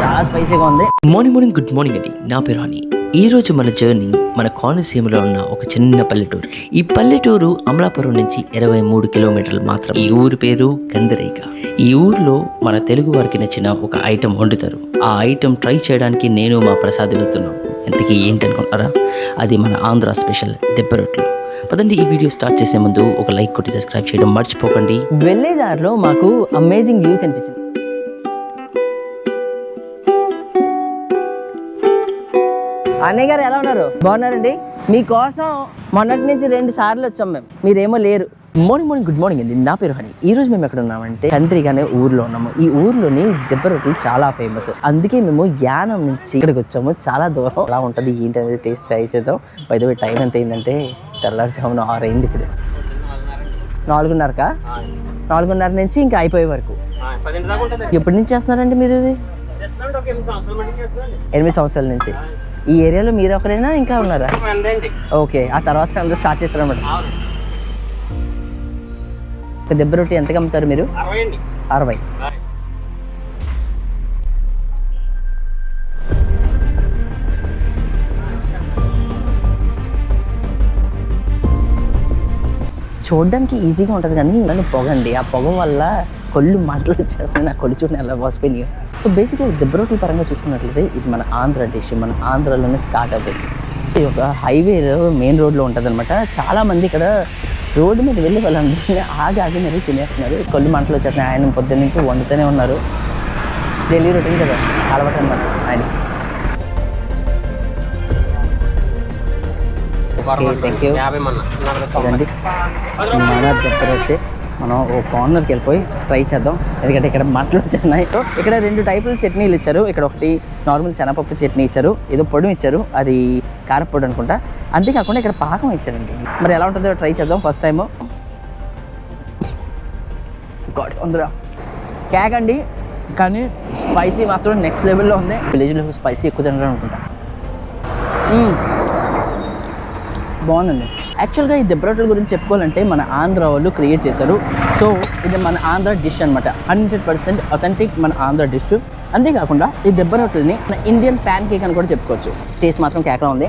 చాలా స్పైసీగా ఉంది. మార్నింగ్ మార్నింగ్ గుడ్ మార్నింగ్ అండి నా పేరు హనీ. ఈ రోజు మన జర్నీ మన కోనసీమలో ఉన్న ఒక చిన్న పల్లెటూరు ఈ పల్లెటూరు అమలాపురం నుంచి ఇరవై మూడు కిలోమీటర్లు మాత్రం ఈ ఊరి పేరు గంధరేగ ఈ ఊరిలో మన తెలుగు వారికి నచ్చిన ఒక ఐటెం వండుతారు. ఆ ఐటెం ట్రై చేయడానికి నేను మా ప్రసాద్ వెళ్తున్నాను. ఇంతకీ ఏంటనుకుంటారా అది మన ఆంధ్ర స్పెషల్ దెబ్బరొట్లు పదండి ఈ వీడియో స్టార్ట్ చేసే ముందు ఒక లైక్ కొట్టి సబ్స్క్రైబ్ చేయడం మర్చిపోకండి. వెళ్ళే దారిలో మాకు అమేజింగ్ వ్యూ కనిపించింది అన్నయ్య గారు ఎలా ఉన్నారు? బాగున్నారండి? మీకోసం మొన్నటి నుంచి రెండు సార్లు వచ్చాం మేము. మీరేమో లేరు. మార్నింగ్ మార్నింగ్ గుడ్ మార్నింగ్ అండి. నా పేరు హని ఈ రోజు మేము ఎక్కడ ఉన్నామంటే కంట్రీ అనే ఊర్లో ఉన్నాము. ఈ ఊర్లోని దెబ్బ రొట్టెలు చాలా ఫేమస్ అందుకే మేము యానం నుంచి ఇక్కడికి వచ్చాము. చాలా దూరం. ఎలా ఉంటుంది? ఏంటి అనేది టేస్ట్ ట్రై చేద్దాం. టైం ఎంత అయిందంటే తెల్లారుజామున ఆరు అయింది ఇప్పుడు. నాలుగున్నరకా? నాలుగున్నర నుంచి ఇంకా అయిపోయే వరకు. ఎప్పటి నుంచి చేస్తున్నారండి మీరు ఇది? ఎనిమిది సంవత్సరాల నుంచి. ఈ ఏరియాలో మీరు ఒకరైనా ఇంకా ఉన్నారా? ఓకే ఆ తర్వాత అందరూ స్టార్ట్ చేస్తారన్నమాట ఒక దెబ్బ రొట్టి ఎంతకు అమ్ముతారు మీరు? అరవై. చూడడానికి ఈజీగా ఉంటుంది కానీ నన్ను పొగండి. ఆ పొగ వల్ల కొళ్ళు మంటలు వచ్చేస్తున్నాయి. నా కొళ్ళు చూడని ఎలా వాసిపోయినాయి. సో బేసిక్గా దెబ్బ పరంగా చూసుకున్నట్లయితే ఇది మన ఆంధ్ర డిష్ మన ఆంధ్రలోనే స్టార్ట్ అవ్వేది ఇది ఒక హైవేలో మెయిన్ రోడ్లో ఉంటుంది అనమాట చాలామంది ఇక్కడ రోడ్డు మీద వెళ్ళి వాళ్ళందరినీ ఆగి ఆగి మరీ తినేస్తున్నారు. కొళ్ళు మంటలు వచ్చేస్తున్నాయి. ఆయన పొద్దున్న నుంచి వండుతూనే ఉన్నారు. డైలీ రొటీన్ కదా. అలవాటు అనమాట ఆయన ఓకే థ్యాంక్ యూ ఇదండి. మన రొట్టె మనం ఓ కార్నర్కి వెళ్ళిపోయి ట్రై చేద్దాం. ఎందుకంటే ఇక్కడ మంటలు వచ్చేస్తున్నాయి. ఇక్కడ రెండు టైపుల చట్నీలు ఇచ్చారు. ఇక్కడ ఒకటి నార్మల్ శనగపప్పు చట్నీ ఇచ్చారు. ఏదో పొడి ఇచ్చారు. అది కారపొడి అనుకుంటా. అంతేకాకుండా ఇక్కడ పాకం ఇచ్చారండి. మరి ఎలా ఉంటుందో ట్రై చేద్దాం ఫస్ట్ టైము గాడ్ ఉందిరా. కేక్ అండి. కానీ స్పైసీ మాత్రం నెక్స్ట్ లెవెల్లో ఉంది. విలేజ్లో స్పైసీ ఎక్కువ మ్మ్. బాగుందండి. యాక్చువల్గా ఈ దెబ్బ రొట్టెల గురించి చెప్పుకోవాలంటే మన ఆంధ్ర వాళ్ళు క్రియేట్ చేశారు. సో ఇది మన ఆంధ్ర డిష్ అనమాట హండ్రెడ్ పర్సెంట్ అథెంటిక్ మన ఆంధ్ర డిష్ అంతేకాకుండా ఈ దెబ్బరొట్టెల్ని మన ఇండియన్ ప్యాన్ కేక్ అని కూడా చెప్పుకోవచ్చు. టేస్ట్ మాత్రం కేకలా ఉంది.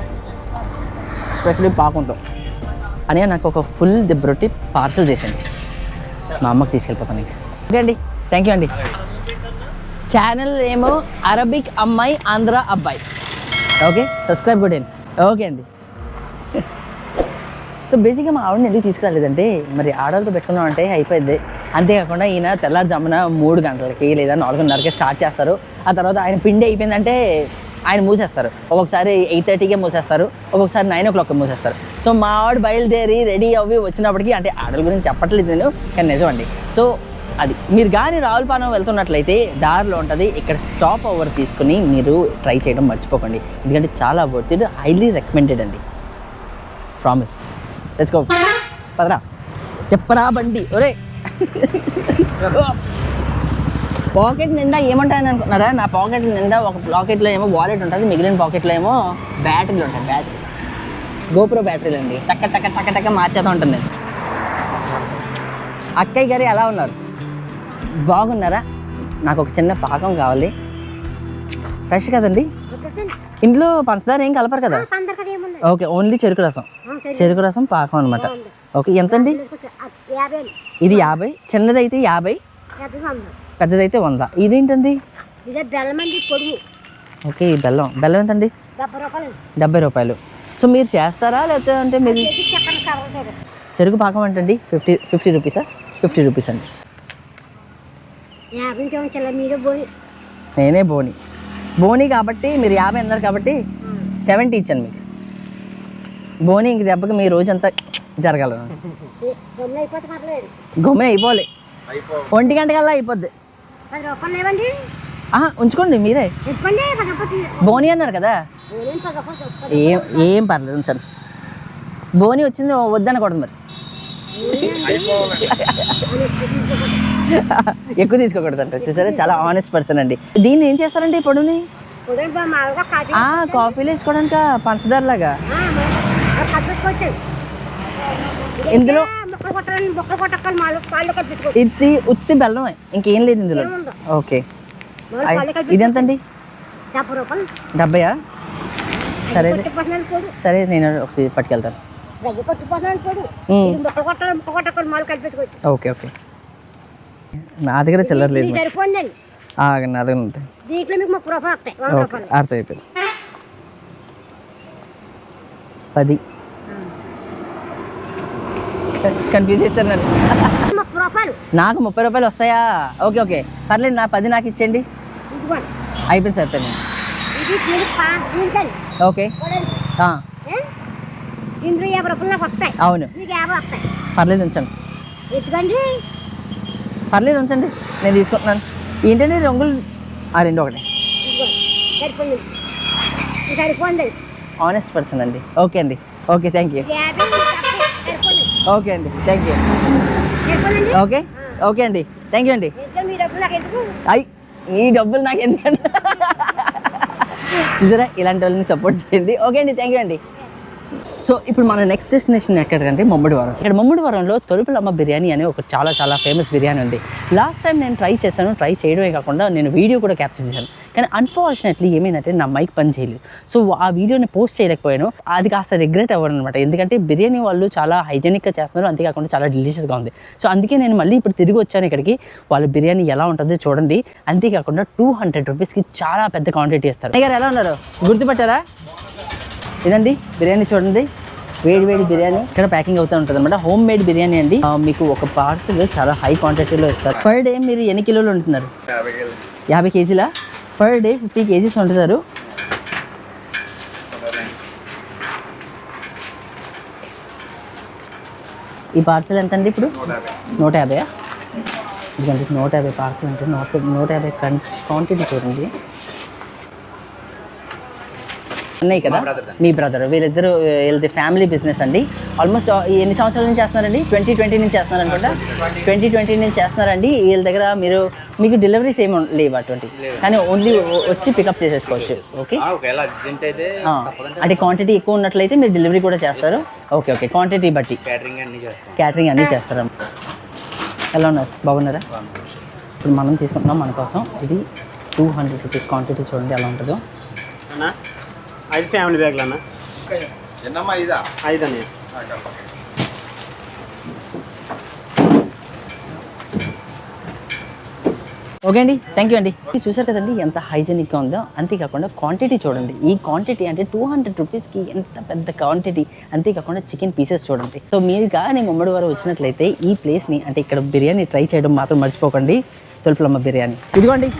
స్పెషల్లీ పాకుంటాం అని నాకు ఒక ఫుల్ దెబ్బ రొట్టి పార్సల్ చేసింది మా అమ్మకి తీసుకెళ్ళిపోతాను ఇంకా. ఓకే అండి. థ్యాంక్ యూ అండి. ఛానల్ ఏమో అరబిక్ అమ్మాయి ఆంధ్ర అబ్బాయి. ఓకే సబ్స్క్రైబ్ కూడా ఓకే అండి. సో బేసిక్గా మా ఆవిడని ఎందుకు తీసుకురాలేదంటే మరి ఆడవాళ్ళతో పెట్టుకున్నాం అంటే అయిపోయింది. అంతేకాకుండా ఈయన తెల్లారుజామున మూడు గంటలకి లేదా నాలుగున్నరకి స్టార్ట్ చేస్తారు. ఆ తర్వాత ఆయన పిండి అయిపోయిందంటే ఆయన మూసేస్తారు. ఒక్కొక్కసారి ఎయిట్ థర్టీకే మూసేస్తారు. ఒక్కొక్కసారి నైన్ ఓ క్లాక్ మూసేస్తారు. సో మా ఆవిడ బయలుదేరి రెడీ అవి వచ్చినప్పటికీ అంటే ఆడల గురించి చెప్పట్లేదు నేను కానీ నిజం అండి. సో అది మీరు కానీ రావులపాలెం వెళ్తున్నట్లయితే దారిలో ఉంటుంది. ఇక్కడ స్టాప్ ఓవర్ తీసుకుని మీరు ట్రై చేయడం మర్చిపోకండి. ఎందుకంటే చాలా వర్త్ ఇట్ హైలీ రికమెండెడ్ అండి. ప్రామిస్ లెట్స్ గో పదరా. చెప్పరా బండి. ఒరే పాకెట్ నిండా ఏమంటాను అనుకున్నారా? నా పాకెట్ నిండా ఒక పాకెట్లో ఏమో వాలెట్ ఉంటుంది మిగిలిన పాకెట్లో ఏమో బ్యాటరీలు ఉంటాయి బ్యాటరీ గోప్రో బ్యాటరీలు అండి. టక్క టక్క టక్క టక్క మార్చేస్తూ ఉంటుంది. అక్కయ్య గారు ఎలా ఉన్నారు? బాగున్నారా? నాకు ఒక చిన్న పాకం కావాలి. ఫ్రెష్ కదండి? ఇంట్లో పంచదార ఏం కలపరు కదా? ఓకే ఓన్లీ చెరుకు రసం చెరుకు. రసం పాకం అనమాట ఓకే ఎంతండి? యాభై ఇది యాభై. చిన్నదైతే యాభై. పెద్దదైతే వంద. ఇదేంటండి? అండి ఓకే ఈ బెల్లం. బెల్లం ఎంతండి? డెబ్బై రూపాయలు సో మీరు చేస్తారా? లేకపోతే అంటే మీరు చెరుకు పాకం ఏంటండి ఫిఫ్టీ ఫిఫ్టీ రూపీసా? ఫిఫ్టీ రూపీస్ అండి. నేనే బోని. బోని కాబట్టి మీరు యాభై అన్నారు కాబట్టి సెవెంటీ ఇచ్చాను మీకు. బోని ఇంక దెబ్బకి మీ రోజంతా జరగలను గమ్మున అయిపోవాలి. ఒంటి గంట కల్లా అయిపోద్ది. ఉంచుకోండి మీరే. బోని అన్నారు కదా. ఏం ఏం పర్లేదు ఉంచండి. బోని వచ్చింది వద్దనకూడదు మరి. ఎక్కువ తీసుకోకూడదు అంటే చూసారా? చాలా ఆనెస్ట్ పర్సన్ అండి. దీన్ని ఏం చేస్తారండి పొడుని? ఆ, కాఫీలో వేసుకోవడానికి? పంచదార లాగా ఇందులో ఇది ఉత్తి బెల్లమే. ఇంకేం లేదు ఇందులో. ఓకే. ఇది రూపాయలు. డెబ్బయా? సరే. సరే నేను ఒకటి పట్టుకెళ్తాను. Okay okay. నా దగ్గర చిల్లర లేదు ఆగండి నా దగ్గర ఉంది ముప్పై రూపాయలు వస్తాయి వంద ఓకే రూపాయలు అర్థం అయిపోయింది పది. కన్ఫ్యూజ్ చేస్తారు నన్ను. నాకు ముప్పై రూపాయలు వస్తాయా? Okay okay. పర్లేదు నా పది నాకు ఇచ్చేయండి. అయిపోయింది సరిపోయింది ఇది దీనికి పా దీనికండి ఓకే? ఇందులో యాభై రూపాయలు నాకు వస్తాయి. అవును. మీకు యాభై వస్తాయి. పర్లేదు ఉంచండి. ఎందుకండి పర్లేదు ఉంచండి. నేను తీసుకుంటున్నాను. ఏంటండి? రంగులు ఆ రెండు ఒకటి. సరిపోయింది. సరిపోయింది. ఆనెస్ట్ పర్సన్ అండి. ఓకే అండి. ఓకే థ్యాంక్ యూ ఓకే అండి. థ్యాంక్ యూ ఓకే ఓకే అండి. థ్యాంక్ యూ అండి. ఎందుకంటే మీ డబ్బులు నాకు అయ్ ఈ డబ్బులు నాకు ఎందుకండి చూసారా? ఇలాంటి వాళ్ళని సపోర్ట్ చేయండి. ఓకే అండి. థ్యాంక్ యూ అండి. సో ఇప్పుడు మన నెక్స్ట్ డెస్టినేషన్ ఎక్కడికంటే మమ్మడివరం. ఇక్కడ మమ్మడివరంలో తొలుపులమ్మ బిర్యానీ అనే ఒక చాలా చాలా ఫేమస్ బిర్యానీ ఉంది. లాస్ట్ టైం నేను ట్రై చేశాను ట్రై చేయడమే కాకుండా నేను వీడియో కూడా క్యాప్చర్ చేశాను. కానీ అన్ఫార్చునేట్లీ ఏమైందంటే నా మైక్ పని చేయలేదు. సో ఆ వీడియోని పోస్ట్ చేయలేకపోయాను. అది కాస్త రిగ్రెట్ అవ్వను అనమాట ఎందుకంటే బిర్యానీ వాళ్ళు చాలా హైజెనిక్గా చేస్తున్నారు. అంతేకాకుండా చాలా డిలీషియస్గా ఉంది. సో అందుకే నేను మళ్ళీ ఇప్పుడు తిరిగి వచ్చాను ఇక్కడికి. వాళ్ళ బిర్యానీ ఎలా ఉంటుందో చూడండి. అంతేకాకుండా టూ హండ్రెడ్ రూపీస్కి చాలా పెద్ద క్వాంటిటీ ఇస్తారు. గారు ఎలా ఉన్నారు? గుర్తుపట్టారా? ఇదండి బిర్యానీ చూడండి. వేడి వేడి బిర్యానీ. ఇక్కడ ప్యాకింగ్ అవుతూ ఉంటుంది అనమాట హోమ్ మేడ్ బిర్యానీ అండి. మీకు ఒక పార్సల్ చాలా హై క్వాంటిటీలో ఇస్తారు. పర్ డే మీరు ఎన్ని కిలోలు ఉంటున్నారు యాభై కేజీలా? పర్ డే ఫిఫ్టీ కేజీస్ వండుతారు ఈ పార్సల్ ఎంత అండి ఇప్పుడు? నూట యాభై. ఇదిగోండి నూట యాభై పార్సల్ అంటే నూట నూట యాభై క్వాంటిటీ చూడండి. అన్నయ్య కదా? మీ బ్రదర్ వీళ్ళిద్దరు వీళ్ళది ఫ్యామిలీ బిజినెస్ అండి. ఆల్మోస్ట్ ఎన్ని సంవత్సరాల నుంచి చేస్తున్నారండి? ట్వంటీ ట్వంటీ నుంచి చేస్తున్నారు అనుకుంటా ట్వంటీ. ట్వంటీ నుంచి చేస్తున్నారండి. వీళ్ళ దగ్గర మీరు మీకు డెలివరీస్ ఏమి లేవు అటువంటి కానీ ఓన్లీ వచ్చి పికప్ చేసేసుకోవచ్చు. ఓకే అంటే క్వాంటిటీ ఎక్కువ ఉన్నట్లయితే మీరు డెలివరీ కూడా చేస్తారు. ఓకే ఓకే క్వాంటిటీ బట్టి. క్యాటరింగ్ అన్ని చేస్తాం. క్యాటరింగ్ అన్నీ చేస్తారు ఎలా ఉన్నారు? బాగున్నారా? ఇప్పుడు మనం తీసుకుంటున్నాం మన కోసం. ఇది టూ హండ్రెడ్ రూపీస్ క్వాంటిటీ చూడండి ఎలా ఉంటుందో. అన్నా? ఐదు ఫ్యామిలీ బ్యాగ్లు అన్న. ఎన్నమ్మా ఐదు అన్నయ్య ఓకే అండి థ్యాంక్ యూ అండి. ఇది చూసారు కదండి ఎంత హైజెనిక్గా ఉందో. అంతేకాకుండా క్వాంటిటీ చూడండి. ఈ క్వాంటిటీ అంటే టూ హండ్రెడ్ రూపీస్కి ఎంత పెద్ద క్వాంటిటీ అంతేకాకుండా చికెన్ పీసెస్ చూడండి. సో మీరు కానీ ముమ్మడి వారు వచ్చినట్లయితే ఈ ప్లేస్ని అంటే ఇక్కడ బిర్యానీ ట్రై చేయడం మాత్రం మర్చిపోకండి. తొలుపులమ్మ బిర్యానీ. ఇదిగోండి.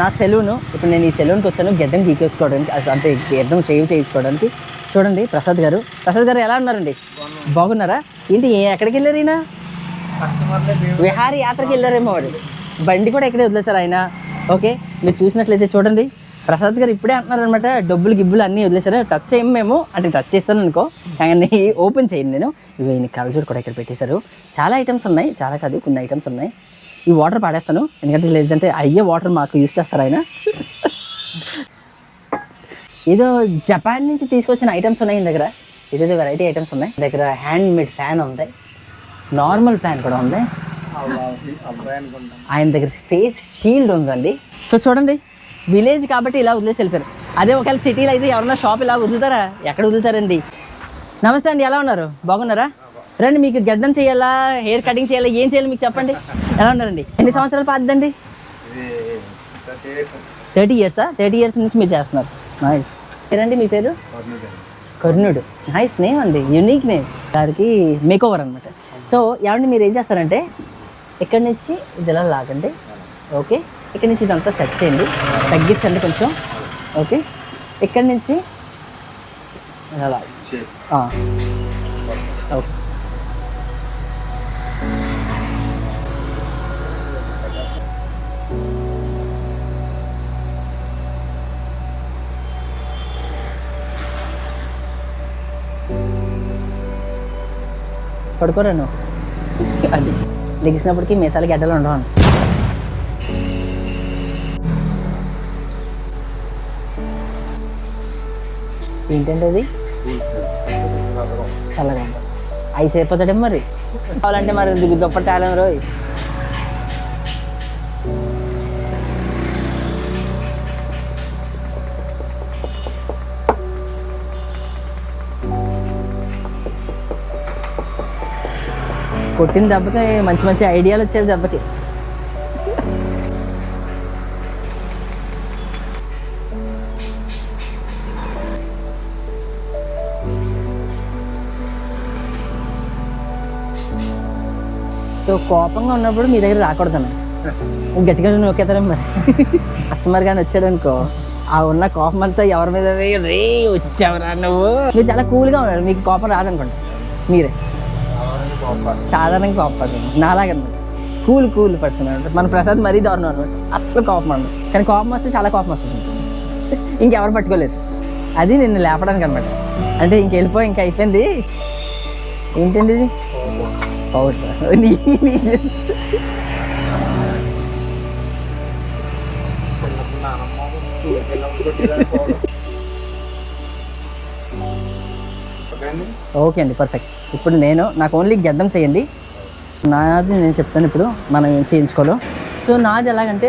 నా సెలూను ఇప్పుడు నేను ఈ సెలూన్కి వచ్చాను గెడ్డం గీకేసుకోవడానికి అంటే గెడ్డం చేయి చేయించుకోవడానికి. చూడండి ప్రసాద్ గారు. ప్రసాద్ గారు ఎలా ఉన్నారండి? బాగున్నారా? ఏంటి ఎక్కడికి వెళ్ళారు ఈయన? విహార యాత్రకి వెళ్ళారేమో వాడు. బండి కూడా ఇక్కడే వదిలేశారు ఆయన. ఓకే మీరు చూసినట్లయితే చూడండి. ప్రసాద్ గారు ఇప్పుడే అంటున్నారు అనమాట డబ్బులు గిబ్బులు అన్నీ వదిలేశారు. టచ్ చేయము మేము. అంటే టచ్ చేస్తాను అనుకో. కానీ ఓపెన్ చేయండి నేను. ఇవి ఈయన కలజోడు కూడా ఇక్కడ పెట్టేశారు. చాలా ఐటమ్స్ ఉన్నాయి. చాలా కాదు కొన్ని ఐటమ్స్ ఉన్నాయి. ఈ వాటర్ పాడేస్తాను. ఎందుకంటే లేదంటే అయ్యే వాటర్ మాకు యూస్ చేస్తారు ఆయన. ఏదో జపాన్ నుంచి తీసుకొచ్చిన ఐటమ్స్ ఉన్నాయి దగ్గర. ఏదేదో వెరైటీ ఐటమ్స్ ఉన్నాయి. దగ్గర హ్యాండ్ మేడ్ ఫ్యాన్ ఉంది. నార్మల్ ఫ్యాన్ కూడా ఉంది. ఆయన దగ్గర ఫేస్ షీల్డ్ ఉందండి. సో చూడండి. విలేజ్ కాబట్టి ఇలా వదిలేసి వెళ్ళిపోయారు. అదే ఒకవేళ సిటీలో అయితే ఎవరన్నా షాప్ ఇలా వదులుతారా? ఎక్కడ వదులుతారండి? నమస్తే అండి ఎలా ఉన్నారు? బాగున్నారా? రండి మీకు గడ్డం చేయాలా? హెయిర్ కటింగ్ చేయాలా? ఏం చేయాలి మీకు చెప్పండి. ఎలా ఉన్నారండి? ఎన్ని సంవత్సరాలు పాతదండి? థర్టీ ఇయర్సా థర్టీ ఇయర్స్ నుంచి మీరు చేస్తున్నారు. నైస్ పేరండి మీ పేరు? కర్ణుడు. నైస్ నేమ్ అండి. యూనిక్ నేమ్ దానికి మేక్ ఓవర్ అనమాట సో ఏమండి మీరు ఏం చేస్తారంటే ఇక్కడి నుంచి ఇది ఇలా లాగండి. ఓకే ఇక్కడి నుంచి ఇదంతా సెట్ చేయండి. తగ్గించండి కొంచెం. ఓకే ఇక్కడి నుంచి ఇలా లాగండి. ఓకే పడుకోరాను. అది లెగిసినప్పటికీ మీసాలు గడ్డలు ఉండవు ఏంటంటే అది చల్లగా ఉంది. ఐస్ అయిపోతాడే మరి. కావాలంటే మరి ఇది కొట్టిన దెబ్బకి మంచి మంచి ఐడియాలు వచ్చేది దెబ్బకి. సో కోపంగా ఉన్నప్పుడు మీ దగ్గర రాకూడదన్న గట్టిగా నొక్కేతారా మరి. కస్టమర్ కానీ వచ్చాడు అనుకో ఆ ఉన్న కోపం అంతా ఎవరి మీద రే వచ్చావరా నువ్వు. మీరు చాలా కూల్గా ఉన్నారు మీకు కోపం రాదనుకోండి. మీరే. సాధారణంగా కోపం. పడుతుంది నాలాగనమాట కూల్ కూల్ పర్సన్ అనమాట. మన ప్రసాద్ మరీ దారుణం అనమాట. అస్సలు కోపం అనమాట. కానీ కోపం వస్తే చాలా కోపం వస్తుంది. ఇంకెవరు పట్టుకోలేరు అది నిన్ను లేపడానికి అనమాట. అంటే ఇంక వెళ్ళిపోయి ఇంక అయిపోయింది. ఏంటండి ఇది? పౌడర్. ఓకే అండి పర్ఫెక్ట్ ఇప్పుడు నేను నాకు ఓన్లీ గడ్డం చేయండి. నాది నేను చెప్తాను ఇప్పుడు మనం ఏం చేయించుకోవాలో. సో నాది ఎలాగంటే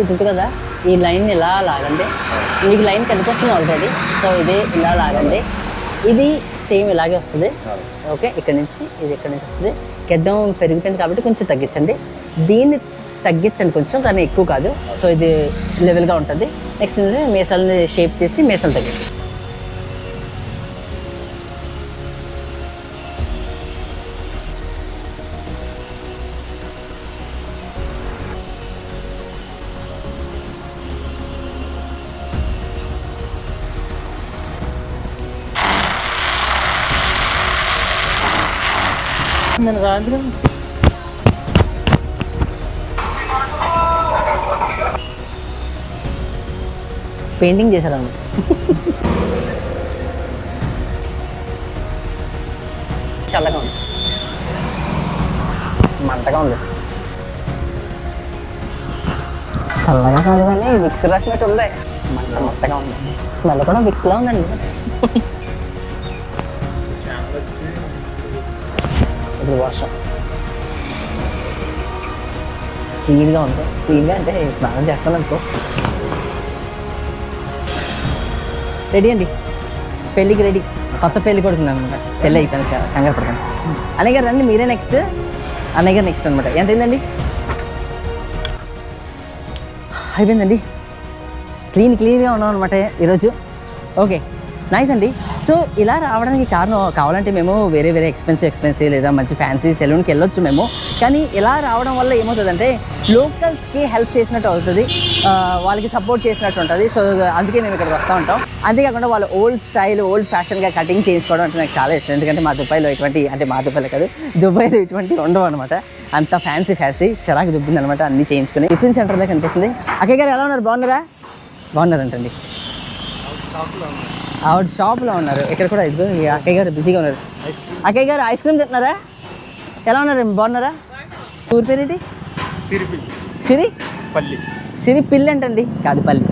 ఇది ఉంది కదా ఈ లైన్ ఇలా లాగండి. మీకు లైన్ కనిపిస్తుంది ఆల్రెడీ సో ఇది ఇలా లాగండి. ఇది సేమ్ ఇలాగే వస్తుంది. ఓకే ఇక్కడ నుంచి ఇది ఇక్కడ నుంచి వస్తుంది. గడ్డం పెరిగిపోయింది కాబట్టి కొంచెం తగ్గించండి. దీన్ని తగ్గించండి కొంచెం కానీ ఎక్కువ కాదు. సో ఇది లెవెల్గా ఉంటుంది. నెక్స్ట్ మీసాలని షేప్ చేసి మీసాలు తగ్గించండి. నిన్న సాయంత్రం పెయింటింగ్ చేశారన్నమాట చల్లగా ఉంది. మంటగా ఉంది. చల్లగా కాదు కానీ విక్స్ రాసినట్టు ఉంది. మంట మొత్తగా ఉంది. స్మెల్ కూడా విక్స్లా ఉందండి. ఇప్పుడు వర్షం. క్లీన్గా ఉంది క్లీన్గా అంటే స్నానం చేస్తాను అనుకో. రెడీ అండి? పెళ్ళికి రెడీ కొత్త పెళ్ళి కొడుకుంది అనమాట. పెళ్ళి అయిపోయింది. కంగారు పడకండి. అన్నయ్య గారు రండి మీరే నెక్స్ట్ అన్నయ్య గారు నెక్స్ట్ అనమాట. ఎంత అయిందండి అయిపోయిందండి. క్లీన్ క్లీన్గా ఉన్నాం అనమాట ఈరోజు. ఓకే. నైస్ అండి. సో ఇలా రావడానికి కారణం కావాలంటే మేము వేరే వేరే ఎక్స్పెన్సివ్ ఎక్స్పెన్సివ్ లేదా మంచి ఫ్యాన్సీ సెలూన్కి వెళ్ళొచ్చు మేము. కానీ ఇలా రావడం వల్ల ఏమవుతుందంటే లోకల్స్కి హెల్ప్ చేసినట్టు అవుతుంది. వాళ్ళకి సపోర్ట్ చేసినట్టు ఉంటుంది. సో అందుకే మేము ఇక్కడికి వస్తూ ఉంటాం. అంతేకాకుండా వాళ్ళు ఓల్డ్ స్టైల్ ఓల్డ్ ఫ్యాషన్గా కటింగ్ చేయించుకోవడం అంటే నాకు చాలా ఇష్టం. ఎందుకంటే మా దుబాయ్లో ఇటువంటి అంటే మా దుబాయ్లో కాదు దుబాయ్లో ఇటువంటి ఉండవు అనమాట అంత ఫ్యాన్సీ ఫ్యాన్సీ చిరాకు దుబ్బింది అనమాట అన్ని చేయించుకుని. టిఫిన్ సెంటర్లో కనిపిస్తుంది అక్కయ్య గారు ఎలా ఉన్నారు? బాగున్నారా? బాగున్నారంటండి. ఆవిడ షాప్లో ఉన్నారు. ఇక్కడ కూడా ఇదిగో ఈ అక్కయ్య గారు బిజీగా ఉన్నారు. అక్కయ్య గారు ఐస్ క్రీమ్ తింటున్నారా? ఎలా ఉన్నారు? బాగున్నారా? ఊరి పేరేంటి? సిరిపి సిరి? పల్లి. సిరి పిల్లి అంటండి. కాదు పల్లి.